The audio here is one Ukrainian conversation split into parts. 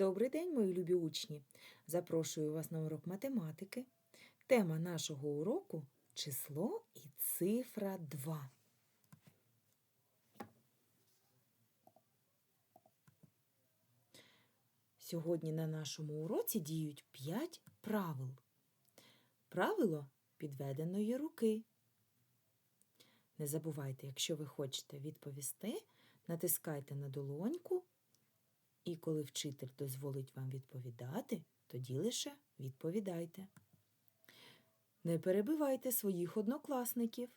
Добрий день, мої любі учні! Запрошую вас на урок математики. Тема нашого уроку число і цифра 2. Сьогодні на нашому уроці діють 5 правил. Правило підведеної руки. Не забувайте, якщо ви хочете відповісти, натискайте на долоньку коли вчитель дозволить вам відповідати, тоді лише відповідайте. Не перебивайте своїх однокласників.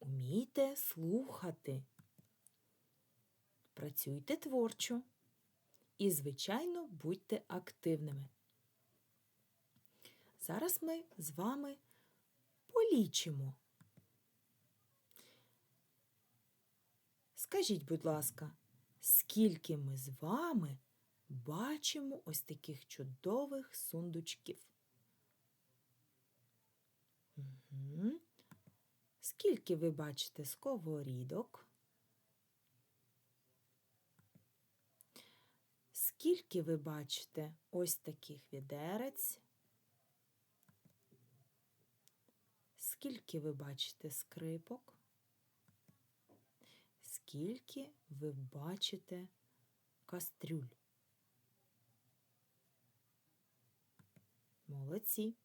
Умійте слухати. Працюйте творчо. І, звичайно, будьте активними. Зараз ми з вами полічимо. Скажіть, будь ласка, скільки ми з вами бачимо ось таких чудових сундучків? Угу. Скільки ви бачите сковорідок? Скільки ви бачите ось таких відерець? Скільки ви бачите скрипок? Скільки ви бачите кастрюль? Молодці.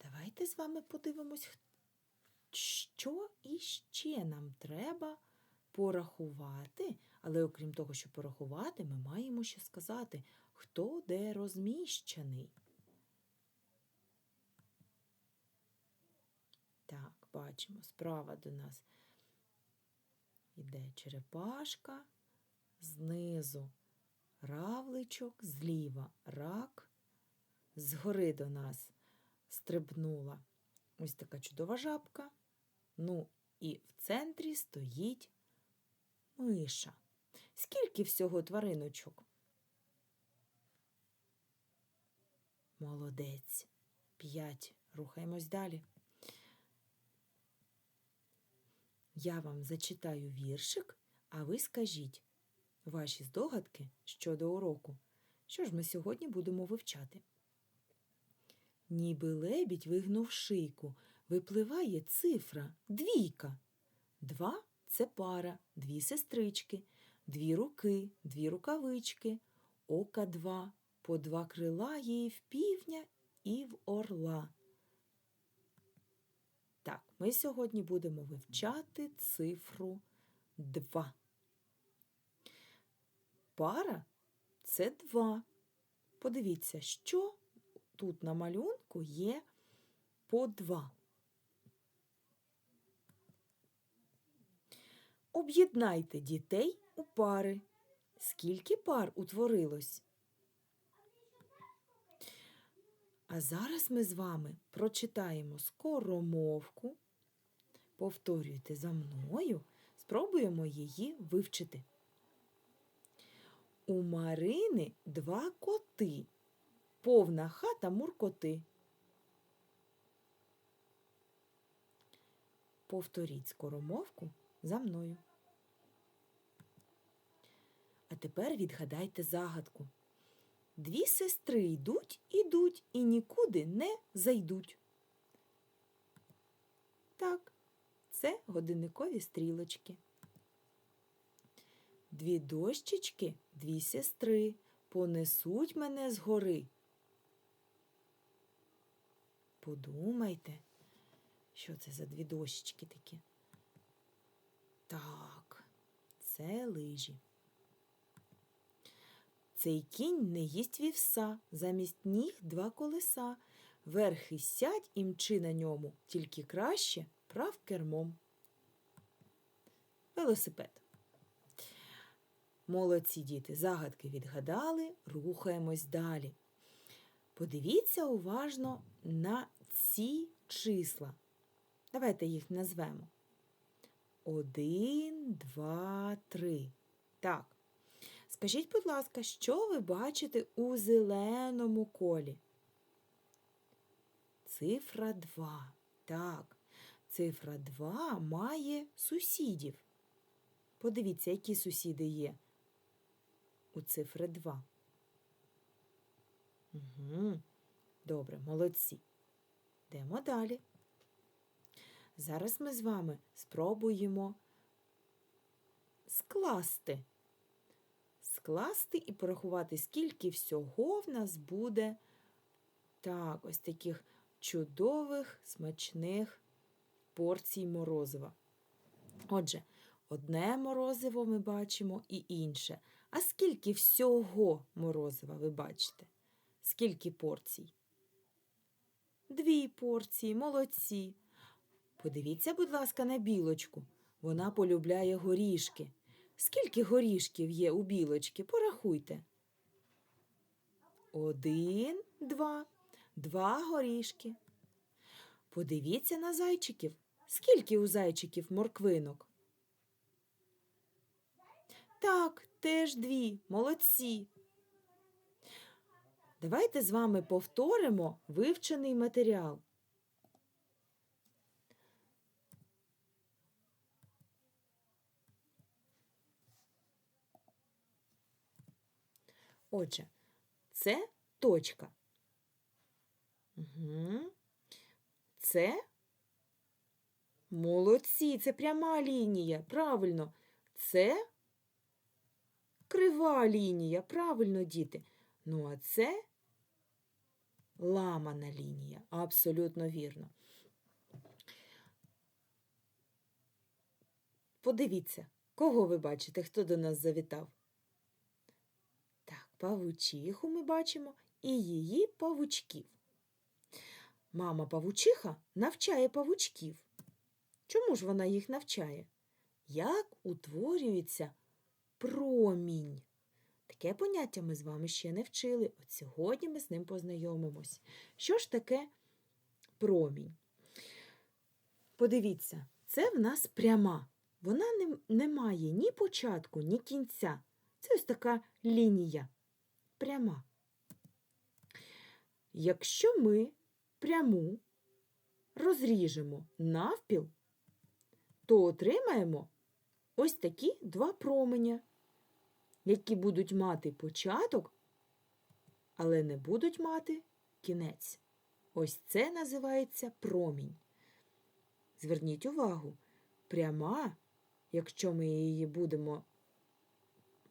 Давайте з вами подивимось, що іще нам треба порахувати. Але окрім того, що порахувати, ми маємо ще сказати, хто де розміщений. Так, бачимо, справа до нас іде черепашка, знизу равличок, зліва рак, згори до нас стрибнула ось така чудова жабка. Ну, і в центрі стоїть миша. Скільки всього твариночок? Молодець. П'ять. Рухаємось далі. Я вам зачитаю віршик, а ви скажіть ваші здогадки щодо уроку. Що ж ми сьогодні будемо вивчати? Ніби лебідь вигнув шийку, випливає цифра двійка. Два це пара, дві сестрички, дві руки, дві рукавички, ока два, по два крила і в півня, і в орла. Ми сьогодні будемо вивчати цифру 2. Пара це 2. Подивіться, що тут на малюнку є по 2. Об'єднайте дітей у пари. Скільки пар утворилось? А зараз ми з вами прочитаємо скоромовку. Повторюйте за мною, спробуємо її вивчити. У Марини два коти, повна хата муркоти. Повторіть скоромовку за мною. А тепер відгадайте загадку. Дві сестри йдуть, ідуть і нікуди не зайдуть. Так, це годинникові стрілочки. Дві дощечки, дві сестри, понесуть мене згори. Подумайте, що це за дві дощечки такі. Так, це лижі. Цей кінь не їсть вівса, замість ніг два колеса. Верхи сядь і мчи на ньому, тільки краще прав кермом. Велосипед. Молодці діти, загадки відгадали, рухаємось далі. Подивіться уважно на ці числа. Давайте їх назвемо. Один, два, три. Так. Скажіть, будь ласка, що ви бачите у зеленому колі? Цифра 2. Так, цифра 2 має сусідів. Подивіться, які сусіди є у цифри 2? Угу. Добре, молодці. Йдемо далі. Зараз ми з вами спробуємо скласти. Скласти і порахувати, скільки всього в нас буде так, ось таких чудових, смачних порцій морозива. Отже, одне морозиво ми бачимо і інше. А скільки всього морозива ви бачите? Скільки порцій? Дві порції, молодці. Подивіться, будь ласка, на білочку. Вона полюбляє горішки. Скільки горішків є у білочки? Порахуйте. Один, два, два горішки. Подивіться на зайчиків. Скільки у зайчиків морквинок? Так, теж дві. Молодці. Давайте з вами повторимо вивчений матеріал. Отже, це точка. Угу. Це молодці, це пряма лінія. Правильно. Це крива лінія. Правильно, діти. Ну, а це ламана лінія. Абсолютно вірно. Подивіться, кого ви бачите, хто до нас завітав? Так, павучиху ми бачимо і її павучків. Мама павучиха навчає павучків. Чому ж вона їх навчає? Як утворюється промінь? Таке поняття ми з вами ще не вчили. От сьогодні ми з ним познайомимось. Що ж таке промінь? Подивіться, це в нас пряма. Вона не, має ні початку, ні кінця. Це ось така лінія. Пряма. Якщо ми пряму розріжемо навпіл, то отримаємо ось такі два променя, які будуть мати початок, але не будуть мати кінець. Ось це називається промінь. Зверніть увагу, пряма, якщо ми її будемо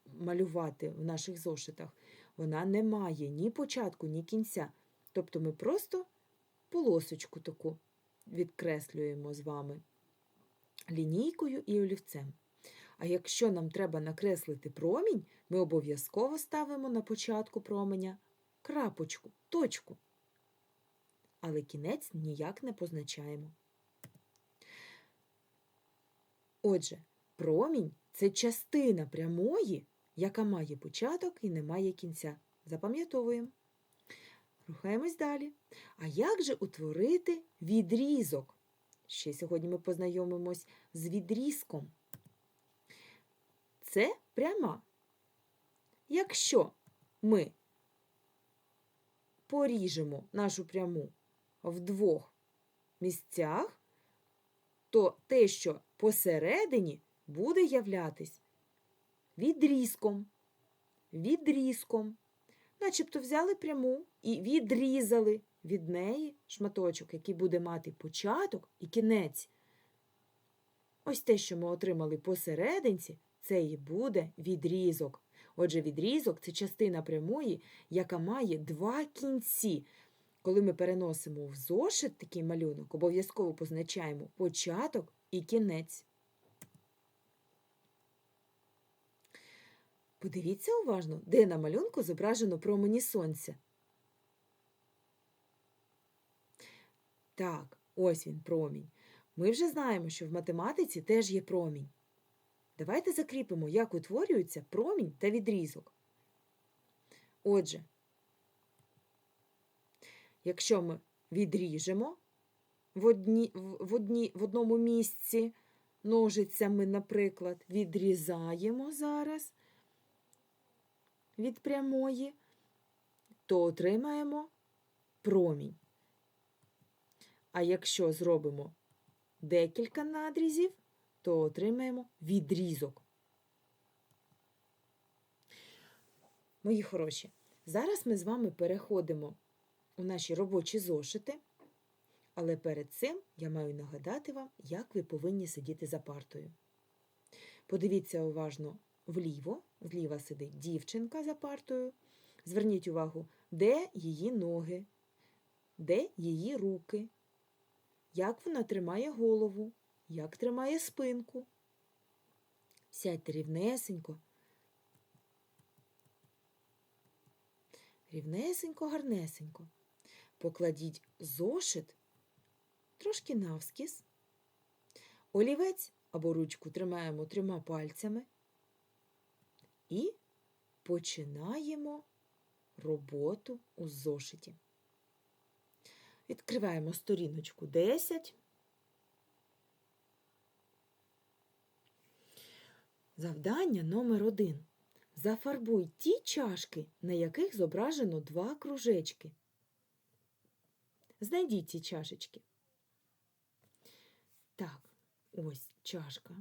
малювати в наших зошитах, вона не має ні початку, ні кінця. Тобто ми просто полосочку таку відкреслюємо з вами лінійкою і олівцем. А якщо нам треба накреслити промінь, ми обов'язково ставимо на початку променя крапочку, точку. Але кінець ніяк не позначаємо. Отже, промінь це частина прямої, яка має початок і не має кінця. Запам'ятовуємо. Рухаємось далі. А як же утворити відрізок? Ще сьогодні ми познайомимось з відрізком. Це пряма. Якщо ми поріжемо нашу пряму в двох місцях, то те, що посередині, буде являтись відрізком. Відрізком. Начебто взяли пряму і відрізали від неї шматочок, який буде мати початок і кінець. Ось те, що ми отримали посерединці, це і буде відрізок. Отже, відрізок це частина прямої, яка має два кінці. Коли ми переносимо в зошит такий малюнок, обов'язково позначаємо початок і кінець. Подивіться уважно, де на малюнку зображено промені сонця. Так, ось він промінь. Ми вже знаємо, що в математиці теж є промінь. Давайте закріпимо, як утворюються промінь та відрізок. Отже, якщо ми відріжемо в, одні, в, одні, в одному місці ножицями, наприклад, відрізаємо зараз від прямої, то отримаємо промінь. А якщо зробимо декілька надрізів, то отримаємо відрізок. Мої хороші, зараз ми з вами переходимо у наші робочі зошити, але перед цим я маю нагадати вам, як ви повинні сидіти за партою. Подивіться уважно вліво, зліва сидить дівчинка за партою. Зверніть увагу, де її ноги, де її руки, як вона тримає голову, як тримає спинку. Сядьте рівнесенько. Рівнесенько, гарнесенько. Покладіть зошит трошки навскіз. Олівець або ручку тримаємо трьома пальцями і починаємо роботу у зошиті. Відкриваємо сторіночку 10. Завдання номер один. Зафарбуй ті чашки, на яких зображено два кружечки. Знайдіть ці чашечки. Так, ось чашка,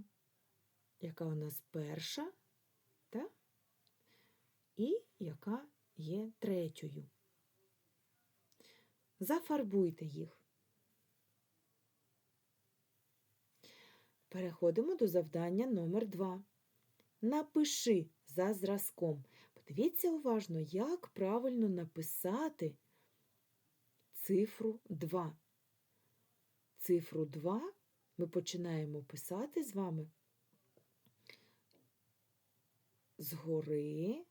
яка у нас перша, так? і яка є третьою. Зафарбуйте їх. Переходимо до завдання номер 2. Напиши за зразком. Подивіться уважно, як правильно написати цифру 2. Цифру 2 ми починаємо писати з вами згори,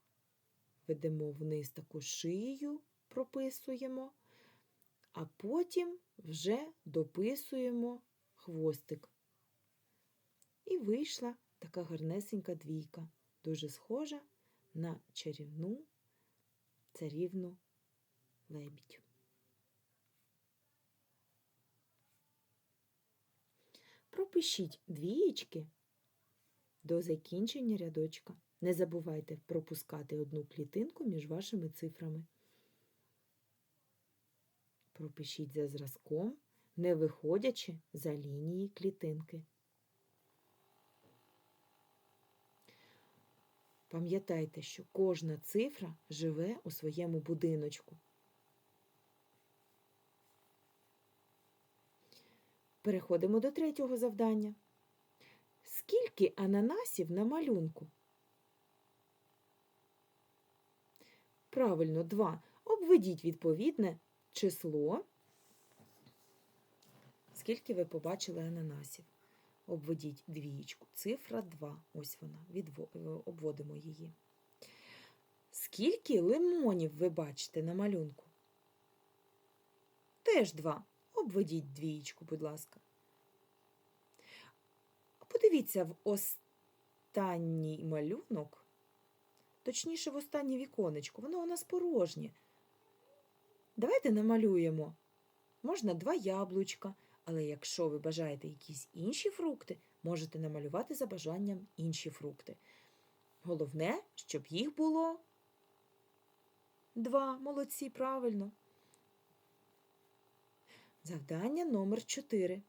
ведемо вниз таку шию, прописуємо, а потім вже дописуємо хвостик. І вийшла така гарнесенька двійка, дуже схожа на чарівну царівну лебідь. Пропишіть двієчки до закінчення рядочка. Не забувайте пропускати одну клітинку між вашими цифрами. Пропишіть за зразком, не виходячи за лінії клітинки. Пам'ятайте, що кожна цифра живе у своєму будиночку. Переходимо до третього завдання. Скільки ананасів на малюнку? Правильно, два. Обведіть відповідне число. Скільки ви побачили ананасів? Обведіть двієчку. Цифра 2. Ось вона. Відво... е, Обводимо її. Скільки лимонів ви бачите на малюнку? Теж 2. Обведіть двієчку, будь ласка. Подивіться в останній малюнок, точніше, в останнє віконечко, воно у нас порожнє. Давайте намалюємо. Можна два яблучка, але якщо ви бажаєте якісь інші фрукти, можете намалювати за бажанням інші фрукти. Головне, щоб їх було два. Молодці, правильно. Завдання номер 4.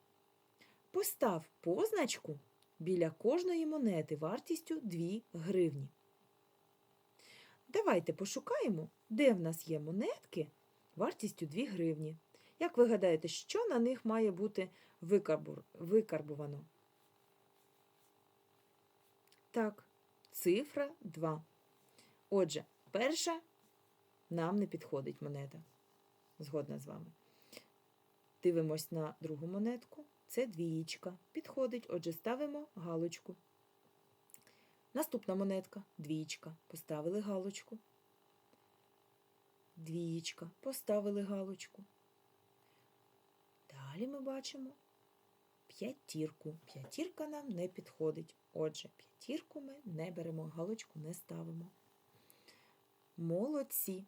Постав позначку біля кожної монети вартістю 2 гривні. Давайте пошукаємо, де в нас є монетки вартістю 2 гривні. Як ви гадаєте, що на них має бути викарбувано? Так, цифра 2. Отже, перша нам не підходить монета. Згодна з вами. Дивимось на другу монетку. Це двієчка. Підходить, отже, ставимо галочку. Наступна монетка двієчка. Поставили галочку. Двієчка. Поставили галочку. Далі ми бачимо п'ятірку. П'ятірка нам не підходить. Отже, п'ятірку ми не беремо, галочку не ставимо. Молодці.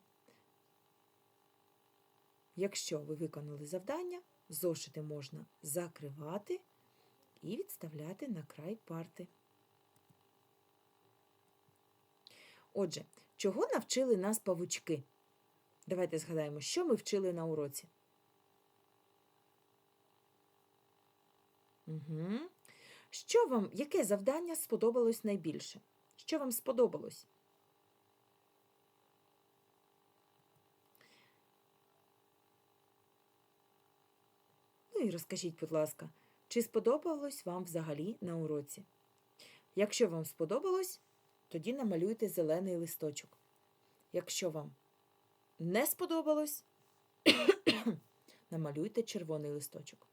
Якщо ви виконали завдання, зошити можна закривати і відставляти на край парти. Отже, чого навчили нас павучки? Давайте згадаємо, що ми вчили на уроці. Угу. Що вам, яке завдання сподобалось найбільше? Що вам сподобалось? Ну і розкажіть, будь ласка, чи сподобалось вам взагалі на уроці? Якщо вам сподобалось, тоді намалюйте зелений листочок. Якщо вам не сподобалось, намалюйте червоний листочок.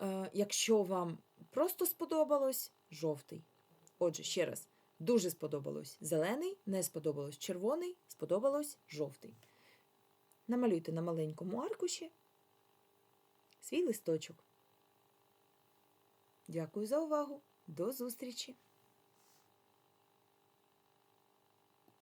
Е, Якщо вам просто сподобалось, жовтий. Отже, ще раз, дуже сподобалось зелений, не сподобалось червоний, сподобалось жовтий. Намалюйте на маленькому аркуші свій листочок. Дякую за увагу. До зустрічі!